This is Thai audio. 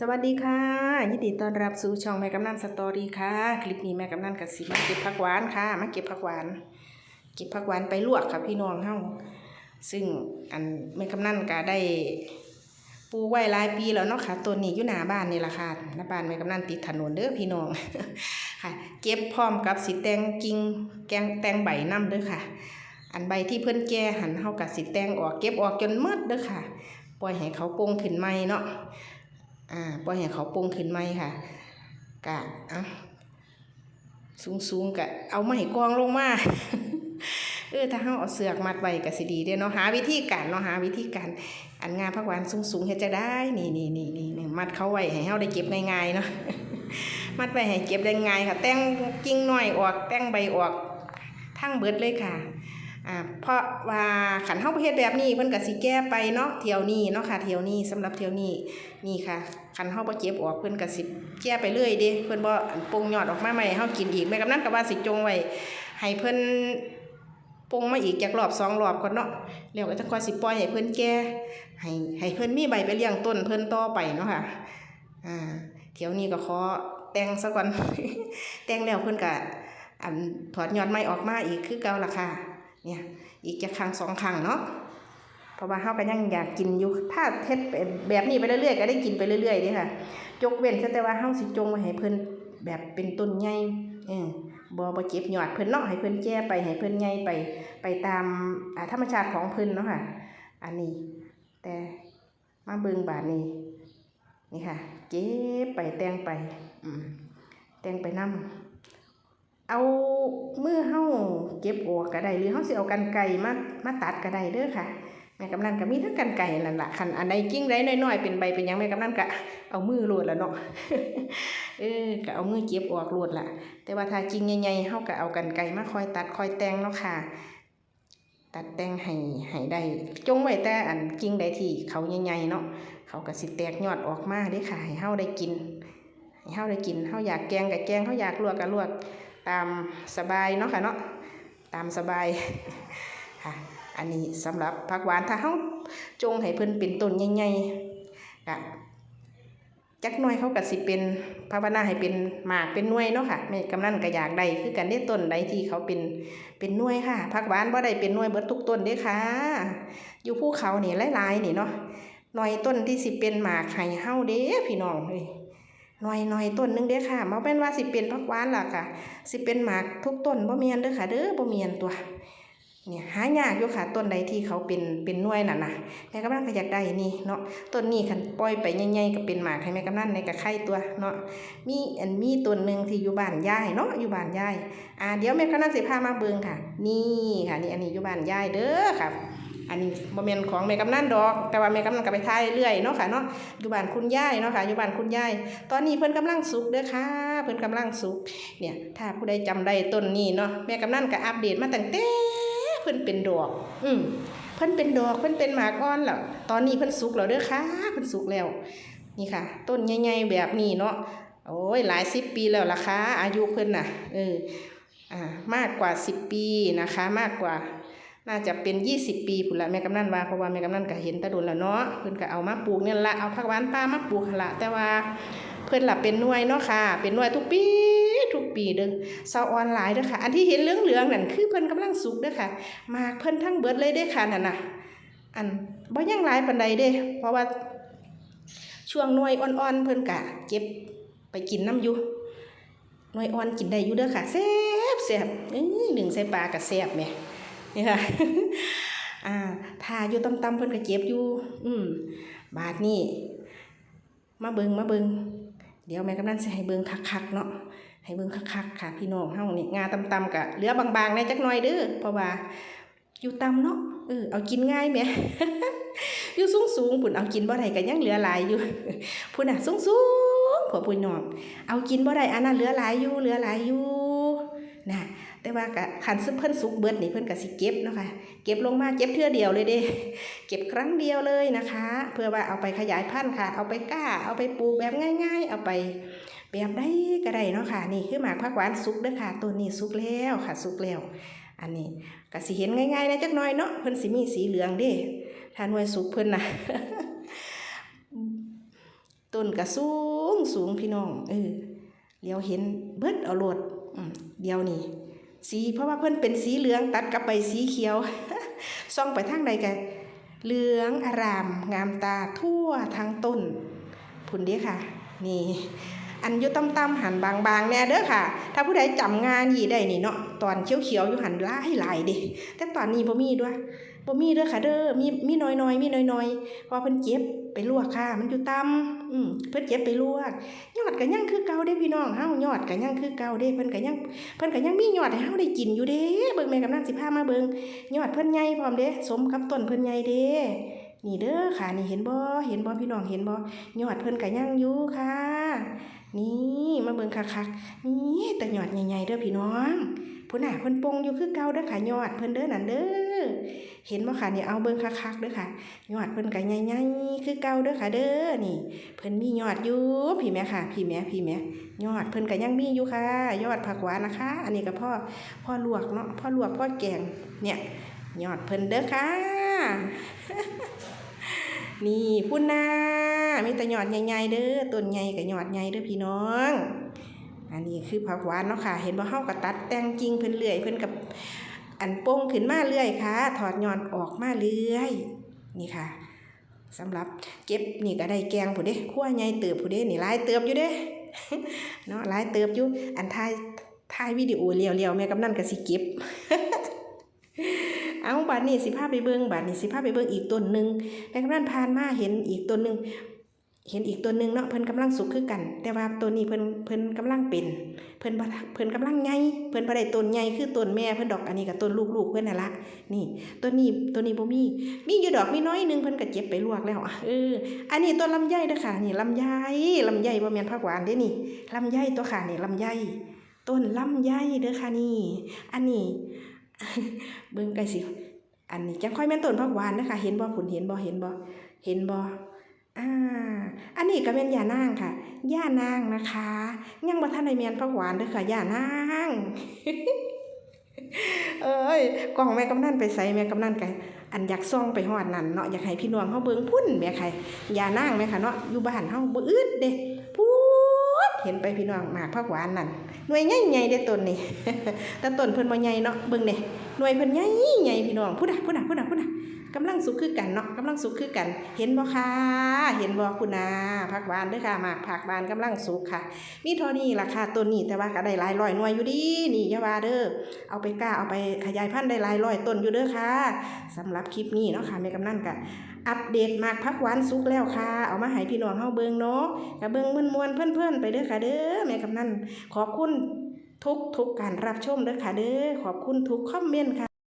สวัสดีค่ะ ยินดีต้อนรับสู่ช่องแม่กำนันสตอรี่ค่ะ คลิปนี้แม่กำนันกับสิมาเก็บผักหวานค่ะ มาเก็บผักหวาน เก็บผักหวานไปลวกค่ะพี่น้องเฮาซึ่งอันแม่กำนันก็ได้ ปูไว้หลายปีแล้วเนาะค่ะต้นนี้อยู่หน้าบ้านนี่แหละค่ะหน้าบ้านแม่กำนันติดถนนเด้อพี่น้องค่ะ เก็บพร้อมกับสิแตงกิ่งแกงแตงใบน้ำเด้อค่ะ อันใบที่เพิ่นแก่หันเฮากับสิแตงออกเก็บออกจนหมดเด้อค่ะ ปล่อยให้เขาโป่งขึ้นใหม่เนาะ อ่าปล่อยให้เขาโป่งขึ้นไหมค่ะกะอาสูงสูงๆกะเอาไม้กองลงมาเออถ้าเฮาเอาเสือกมัดไว้ก็สิดีเด้เนาะหาวิธีการเนาะหาวิธีการอันงานผักหวานสูงสูงๆเฮ็ดจะได้นี่นี่นี่นี่นี่มัดเขาไว้ให้เฮาได้เก็บง่ายๆเนาะมัดไว้ให้เก็บได้ง่ายค่ะ แต่งกิ่งน้อยออกแต่งใบออกทั้งเบิดเลยค่ะ อ่าเพราะว่าขันเฮาประเฮ็ดแบบนี้เพิ่นก็สิแก้ไปเนาะเที่ยวนี้เนาะค่ะเที่ยวนี้สำหรับเที่ยวนี้นี่ค่ะขันเฮาบ่เจ็บออกเพิ่นก็สิแก้ไปเรื่อยเด้เพิ่นบ่อันปรุงยอดออกมาใหม่ห้เฮากินอีกแม่กำนันก็ว่าสิจงไว้ให้เพิ่นปรุงมาอีกจากรอบสองรอบก่อนเนาะแล้วก็จะค่อยสิปล่อยให้เพิ่นแก่ให้ให้เพิ่นมีใบไปเลี้ยงต้นเพิ่นต่อไปเนาะค่ะอ่าเที่ยวนี้ก็ขอแต่งซะก่อนแต่งแล้วเพิ่นก็อันถอดยอดไม้ออกมาอีกคือเก่าล่ะค่ะ เนี่ยอีกจะครั้งสองครั้งเนาะเพราะว่าเฮาก็ยังอยากกินอยู่ถ้าเฮ็ดแบบนี้ไปเรื่อยๆก็ได้กินไปเรื่อยๆเด้ค่ะยกเว้นแต่ว่าเฮาสิจงไว้ให้เพิ่นแบบเป็นต้นใหญ่เออบ่บ่เจ็บยอดเพิ่นเนาะให้เพิ่นแก่ไปให้เพิ่นใหญ่ไปไปตามอ่าธรรมชาติของเพิ่นเนาะค่ะ อันนี้ แต่มาเบิ่งบาดนี้นี่ค่ะ เก็บไปแต่งไป อืมแต่งไปนำ เอามือเฮาเก็บออกก็ได้หรือเฮาสิเอากันไก่มามาตัดก็ได้เด้อค่ะแม่กำนันก็มีทั้งกันไก่นั่นแหละคันอันใดกิ้งได้น้อยๆเป็นใบเป็นยังแม่กำนันก็เอามือโลดแล้วเนาะเออก็เอามือเก็บออกโลดละแต่ว่าถ้ากิ้งใหญ่ๆเฮาก็เอากันไก่มาคอยตัดคอยแต่งเนาะค่ะตัดแต่งให้ให้ได้จงไว้แต่อันกิ้งใดที่เขาใหญ่ๆเนาะเขาก็สิแตกยอดออกมาเด้ค่ะให้เฮาได้กินให้เฮาได้กินเฮาอยากแกงก็แกงเฮาอยากลวกก็ลวก ตามสบายเนาะค่ะเนาะตามสบายค่ะอันนี้สำหรับผักหวานถ้าเฮาจงให้เพิ่นเป็นต้นใหญ่ๆก็จักหน่อยเขาก็สิเป็นภาวนาให้เป็นหมากเป็นหน่วยเนาะค่ะแม่กำนันก็อยากได้คือกันได้ต้นใดที่เขาเป็นเป็นหน่วยค่ะผักหวานบ่ได้เป็นหน่วยเบิดทุกต้นเด้ค่ะ อยู่ภูเขานี่หลายๆนี่เนาะหน่อยต้นที่สิเป็นหมากให้เฮาเด้พี่น้องเฮ้ย หน่อยหน่อยต้นหนึงเด้อค่ะมาเป็นว่าสิเป็นผักหวานล่ะค่ะ สิเป็นหมากทุกต้นบ่เมียนเด้อค่ะเด้อบ่เมียนตัวเนี่ยหายากอยู่ค่ะต้นใดที่เขาเป็นเป็นน่วยน่ะนะแม่กำนันก็อยากได้นี่เนาะต้นนี้คันปล่อยไปใหญ่ๆก็เป็นหมากให้แม่กำนันในกระไข่ตัวเนาะมีอันมีต้นหนึ่งที่อยู่บ้านยายเนาะอยู่บ้านยายอ่าเดี๋ยวแม่กำนันสิพามาเบิ่งค่ะ นี่ค่ะนี่อันนี้อยู่บ้านยายเด้อค่ะ อันนี้บ่แมนของแม่กำนันดอก แต่ว่าแม่กำนันก็ไปถ่ายเรื่อยเนาะค่ะเนาะอยู่บ้านคุณยายเนาะค่ะอยู่บ้านคุณยายตอนนี้เพิ่นกำลังสุกเด้อค่ะ เพิ่นกำลังสุกเนี่ยถ้าผู้ใดจำได้ต้นนี้เนาะแม่กำนันก็อัปเดตมาตั้งแต่เพิ่นเป็นดอก อืมเพิ่นเป็นดอกเพิ่นเป็นหมากอ่อนแล้วตอนนี้เพิ่นสุกแล้วเด้อค่ะเพิ่นสุกแล้ว นี่ค่ะ ต้นใหญ่ๆแบบนี้เนาะโอ้ยหลายสิบปีแล้วล่ะค่ะอายุเพิ่นน่ะเอออ่ามากกว่าสิบปีนะคะ มากกว่า น่าจะเป็นยี่สิบปีพุ่นละแม่กำนันว่าเพราะว่าแม่กำนันก็เห็นตะดุนแล้วเนาะเพิ่นก็เอามาปลูกเนี่ยละเอาผักหวานป่ามาปลูกละแต่ว่าเพิ่นละเป็นหน่วยเนาะค่ะ เป็นหน่วยทุกปีทุกปีเด้อเซาออนไลน์เด้อค่ะ อันที่เห็นเหลืองๆนั่นคือเพิ่นกำลังสุกเด้อค่ะ มากเพิ่นทั้งเบิดเลยเด้อค่ะนั่นน่ะอันบ่ยังหลายปานใดเด้ เพราะว่าช่วงหน่วยอ่อนๆเพิ่นก็เก็บไปกินน้ำอยู่หน่วยอ่อนกินได้อยู่เด้อค่ะแซ่บแซ่บเอ้ยหนึ่งใส่ปลาก็แซ่บแหม นี่ค่ะอ่าทาอยู่ต่ำๆเพิ่นก็เจ็บอยู่ อืม บาดนี้มาเบิงมาเบิงเดี๋ยวแม่กำนันสิให้เบิงคักๆเนาะให้เบิงคักๆค่ะ พี่น้องเฮานี่งาต่ำๆกะเหลือบางๆในจักหน่อยเด้อเพราะว่า อยู่ต่ำเนาะเออเอากินง่ายแหมอยู่สูงๆพุ่นเอากินบ่ได้ก็ยังเหลือหลายอยู่พุ่นน่ะสูงๆพวกพุ่นน้องเอากินบ่ได้อันนั้นเหลือหลายอยู่เหลือหลายอยู่น่ะ แต่ว่าก็คันซึ่งเพิ่นสุกเบิดนี่เพิ่นก็สิเก็บเนาะค่ะเก็บลงมาเก็บเทื่อเดียวเลยเด้ เก็บครั้งเดียวเลยนะคะ เพื่อว่าเอาไปขยายพันธุ์ค่ะ เอาไปก้า เอาไปปลูกแบบง่าย ๆ เอาไปแบบได้ก็ได้เนาะค่ะ นี่คือหมากผักหวานสุกเด้อค่ะต้นนี้สุกแล้วค่ะสุกแล้ว อันนี้ก็สิเห็นง่ายๆนะจักหน่อยเนาะเพิ่นสิมีสีเหลืองเด้ถ้านวยสุกเพิ่นน่ะต้นก็สูงสูงพี่น้องเออเดี๋ยวเห็นเบิดเอาโหลดเดี๋ยวนี้ สีเพราะว่าเพิ่นเป็นสีเหลืองตัดกับไปสีเขียวซ่องไปทางใดกันเหลืองอาราม งามตาทั่วทั้งต้นพุ่นเด้ค่ะ นี่ อันอยู่ต่ำๆหันบางๆแน่เด้อค่ะ ถ้าผู้ใดจำงานยีได้นี่เนาะตอนเขียวๆอยู่หันหลายหลายๆเด้แต่ตอนนี้บ่มีด้วยบ่มีเด้อค่ะเด้อมีมีน้อยๆมีน้อยๆเพราะว่าเพิ่นเก็บไปลวกค่ะ มันอยู่ต่ำอืมเพิ่นเก็บไปลวกยอดก็ยังคือเก่าเด้พี่น้องเฮายอดก็ยังคือเก่าเด้เพิ่นก็ยังเพิ่นก็ยังมียอดให้เฮาได้กินอยู่เด้เบิ่งแม่กำนันสิพามาเบิ่งยอดเพิ่นใหญ่พร้อมเด้สมกับต้นเพิ่นใหญ่เด้นี่เด้อค่ะนี่เห็นบ่เห็นบ่พี่น้องเห็นบ่ยอดเพิ่นก็ยังอยู่ค่ะ นี่มาเบิ่งคักๆนี่แต่ยอดใหญ่ๆเด้อพี่น้องผู้น่ะเพิ่นปงอยู่คือเก่าเด้อค่ะยอดเพิ่นเด้อนั่นเด้อเห็นบ่ค่ะนี่เอาเบิ่งคักๆเด้อค่ะยอดเพิ่นก็ใหญ่ๆคือเก่าเด้อค่ะ เด้อนี่ เพิ่นมียอดอยู่พี่แม่ค่ะ พี่แม่พี่แม่ยอดเพิ่นก็ยังมีอยู่ค่ะ ยอดผักหวานนะคะ อันนี้ก็พ่อพ่อลวกเนาะพ่อลวกพ่อแกงเนี่ยยอดเพิ่นเด้อค่ะ นี่พุ่นนา มีแต่ยอดใหญ่ๆเด้อต้นใหญ่กับยอดใหญ่เด้อพี่น้อง อันนี้คือผักหวานเนาะค่ะ เห็นบ่เฮาก็ตัดแต่งกิ่งเพิ่นเลื่อยเพิ่นกับอันโป้งขึ้นมาเรื่อยค่ะ ถอดยอดออกมาเรื่อยนี่ค่ะสำหรับเก็บนี่ก็ได้แกงผู้เด้คั่วใหญ่เติบผู้เด้นี่หลายเติบอยู่เด้เนาะหลายเติบอยู่อันถ่ายถ่ายวิดีโอเลียวๆแม่กำนันก็สิเก็บเอาบาดนี้สิพาไปเบิ่งบาดนี้สิพาไปเบิ่งอีกต้นหนึ่งแม่กำนันผ่านมาเห็นอีกต้นหนึ่ง เห็นอีกต้นหนึ่งเนาะเพิ่นกำลังสุกคือกัน แต่ว่าต้นนี้เพิ่นเพิ่นกำลังเป็น เพิ่นเพิ่นกำลังใหญ่เพิ่นบ่ได้ต้นใหญ่คือต้นแม่เพิ่นดอกอันนี้ก็ต้นลูกๆเพิ่นน่ะละนี่ต้นนี้ต้นนี้บ่มีมีอยู่ดอกมีน้อยหนึงเพิ่นก็เก็บไปลวกแล้วอะเอออันนี้ต้นลำไยเด้อค่ะนี่ลำไยลำไยบ่แม่นผักหวานเด้นี่ลำไยตัวค่ะนี่ลำไยต้นลำไยเด้อค่ะนี่ อันนี้เบิ่งไกลสิอันนี้จังค่อยแม่นต้นผักหวานเด้อค่ะเห็นบ่ผุนเห็นบ่เห็นบ่เห็นบ่ อ่า อันนี้ก็แม่นย่านางค่ะ ย่านางนะคะ ยังบ่ทันได้แม่นผักหวานเด้อค่ะ ย่านาง เอ้ยกล้องแม่กำนันไปใส่แม่กำนันกันอันอยากซ่องไปฮอดนั่นเนาะอยากให้พี่น้องเฮาเบิ่งพุ่นแม่ไข่ยานางแม่ค่ะเนาะอยู่บ้านเฮาบ่อึดเด้พูดเห็นไปพี่น้องหมากผักหวานนั่นหน่วยใหญ่ๆเด้ต้นนี่แต่ต้นเพิ่นบ่ใหญ่เนาะเบิ่งเด้ หน่วยเพิ่นใหญ่ใหญ่พี่น้องพุ่นน่ะพุ่นน่ะพุ่นน่ะพุ่นน่ะกำลังสุกคือกันเนาะกำลังสุกคือกัน เห็นบ่คะเห็นบ่คุณนาผักหวานเด้อค่ะหมากผักหวานกำลังสุกค่ะ มีเท่านี้ล่ะค่ะต้นนี้แต่ว่าก็ได้หลายร้อยหน่วยอยู่ดีนี่ยาวาเด้อเอาไปกล้าเอาไปขยายพันธุ์ได้หลายร้อยต้นอยู่เด้อค่ะสำหรับคลิปนี้เนาะค่ะแม่กำนันกะอัปเดตหมากพักหวานสุกแล้วค่ะ เอามาให้พี่น้องเฮาเบิ่งเนาะกะเบิ่งมวนๆเพื่อนๆไปเด้อค่ะเด้อแม่กำนันขอบคุณ ทุกทุกการรับชมเด้อค่ะเด้อขอบคุณทุกคอมเมนต์ค่ะ